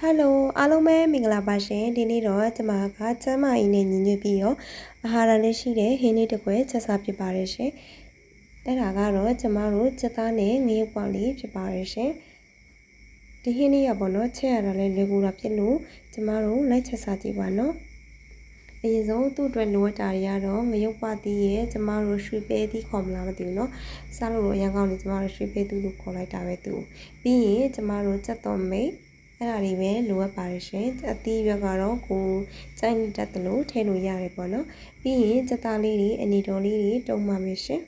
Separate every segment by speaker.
Speaker 1: ဟယ်လိုအားလုံးပဲမင်္ဂလာပါရှင်ဒီနေ့တော့ကျမကကျမ်းမာရေးနဲ့ညီညွတ်ပြီးတော့အာဟာရလေးရှိတဲ့ဟင်းလေးတစ်ခွဲချက်စားဖြစ်ပါတယ်ရှင်အဲ့ဒါကတော့ကျမတို့စက်သားနဲ့ငရုတ်ပေါက်လေးဖြစ်ပါတယ်ရှင်ဒီဟင်းလေးရပေါ့နော်ချက်ရတာလည်းလေကူတာဖြစ်လို့ကျမတို့လိုက်ချက်စားကြည့်ပါနော်အရင်ဆုံးသူ့အတွက်လိုအပ်တာတွေကတော့ငရုတ်ပါတီးရဲ့ကျမတို့ရွှေပဲသီးခေါ်မလားမသိဘူးเนาะစားလို့တော့အရင်ကောင်းနေကျမတို့ရွှေပဲသီးလို့ခေါ်လိုက်တာပဲသူပြီးရင်ကျမတို့စက်တော်မိတ် အဲ့ဒါတွေပဲလိုအပ်ပါတယ်ရှင်အသီးရွက်ကတော့ကိုစိုက်နေတတ်တယ်လို့ထည့်လို့ရတယ်ပေါ့နော်ပြီးရင်စက်သားလေးတွေအနေတော်လေးတွေတုံးပါမယ်ရှင်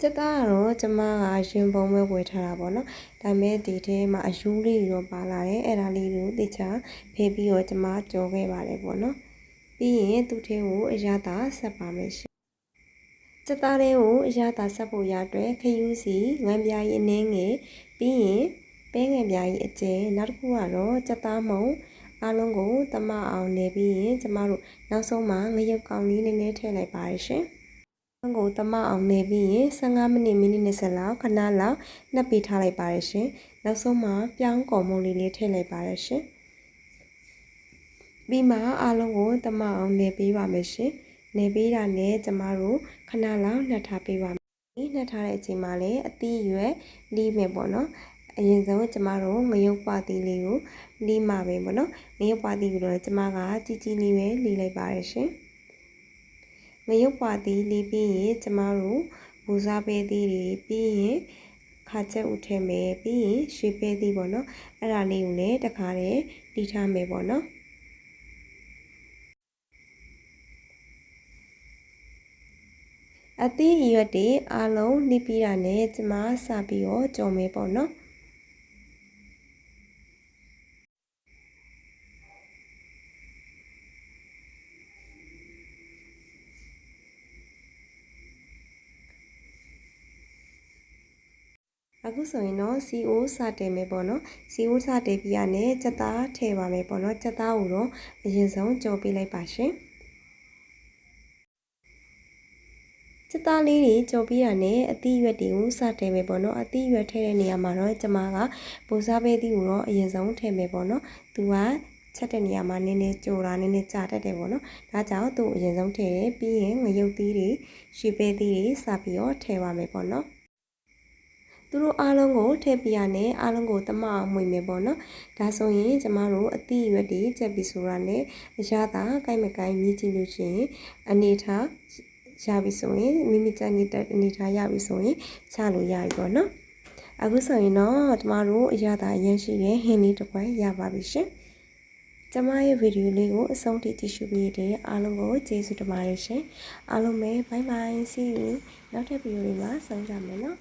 Speaker 1: စက်သားကတော့ကျမကရင်ပုံပဲဝယ်ထားတာပေါ့နော်ဒါပေမဲ့ဒီထဲမှာအယူလေးရောပါလာတယ်အဲ့ဒါလေးကိုတေချာဖေးပြီးတော့ကျမကြော်ခဲ့ပါတယ်ပေါ့နော်ပြီးရင်သူ့ထဲကိုအရသာဆက်ပါမယ်ရှင် စက်သားလေးကိုအရသာဆက်ဖို့ရအတွက်ခယူးစီငန်းပြားကြီးအနှင်းငယ်ပြီးရင်ပဲငယ်ပြားကြီးအကျဲနောက်တစ်ခုကတော့စက်သားမုံအားလုံးကိုတမအောင်နေပြီးရင်ကျမတို့နောက်ဆုံးမှာငရုတ်ကောင်လေးနည်းနည်းထည့်လိုက်ပါရရှင်။ကိုတမအောင်နေပြီးရင်15မိနစ်မိနစ်20လောက်ခဏလောက်နှပ်ပေးထားလိုက်ပါရရှင်။နောက်ဆုံးမှာပြောင်းကော်မုံလေးလေးထည့်လိုက်ပါရရှင်။ပြီးမှအားလုံးကိုတမအောင်နေပေးပါမယ်ရှင်။ နေပေးတာနဲ့ကျမတို့ခဏလောက်နှပ်ထားပေးပါမယ်။နှပ်ထားတဲ့အချိန်မှာလည်းအသီးရွယ်လီးမယ်ပေါ့နော်။အရင်ဆုံးကျမတို့ငရုတ်ပါတီလေးကိုလီးမှာပဲပေါ့နော်ငရုတ်ပါတီကိုတော့ကျမကကြီးကြီးလေးပဲလီးလိုက်ပါရရှင်ငရုတ်ပါတီလီးပြီးရင်ကျမတို့ဘူစားပဲသီးတွေပြီးရင်ခါချက်ဥထဲမယ်ပြီးရင်ရွှေပဲသီးပေါ့နော်အဲ့ဒါလေးကိုလည်းတခါတည်းတီးထားမယ်ပေါ့နော် အသီးရွက်တွေအားလုံးနှိပ်ပြီးတာနဲ့ကျမစပြီးတော့ကြော်မယ်ပေါ့နော်အခုဆိုရင်တော့ CO စတင်မယ်ပေါ့နော် CO စတင်ပြီးရနဲ့စက်သားထည့်ပါမယ်ပေါ့နော်စက်သားကိုတော့အရင်ဆုံးကြော်ပေးလိုက်ပါရှင်စ က်သားလေးတွေကြော်ပြီးရနဲ့အသီးရွက်တွေကိုစတင်မယ်ပေါ့နော်အသီးရွက်ထည့်တဲ့နေရာမှာတော့ကျမကပူစားပေးသီးကိုတော့အရင်ဆုံးထည့်မယ်ပေါ့နော်သူကချက်တဲ့နေရာမှာနည်းနည်းကြိုတာနည်းနည်းကြာတတ်တယ်ပေါ့နော်ဒါကြောင့်သူ့အရင်ဆုံးထည့်ရပြီးရင်ငရုတ်သီးတွေရွှေပဲသီးတွေစပြီးတော့ထည့်ပါမယ်ပေါ့နော်သူတို့အားလုံးကိုထည့်ပြရနဲ့အားလုံးကိုတမအောင်မှွေမယ်ပေါ့နော်ဒါဆိုရင်ကျမတို့အသည့်ရွက်တွေချက်ပြီးဆိုတာနဲ့အရသာကိုက်မကိုက်မြည်ကြည့်လို့ရှိရင်အနေထား ရပြီဆိုရင်မိမိကြိုက်နေတဲ့အနေထားရပြီဆိုရင်ချလို့ရပြီပေါ့နော်အခုဆိုရင်တော့ကျမတို့အရသာရမ်းရှိတဲ့ဟင်းလေးတစ်ခွက်ရပါပြီရှင်ကျမရဲ့ဗီဒီယိုလေးကိုအဆုံးထိကြည့်ရှုပေးတဲ့အားလုံးကိုကျေးဇူးတင်ပါတယ်ရှင်အားလုံးပဲ bye bye see you နောက်ထပ်ဗီဒီယိုတွေမှာဆုံကြမယ်နော်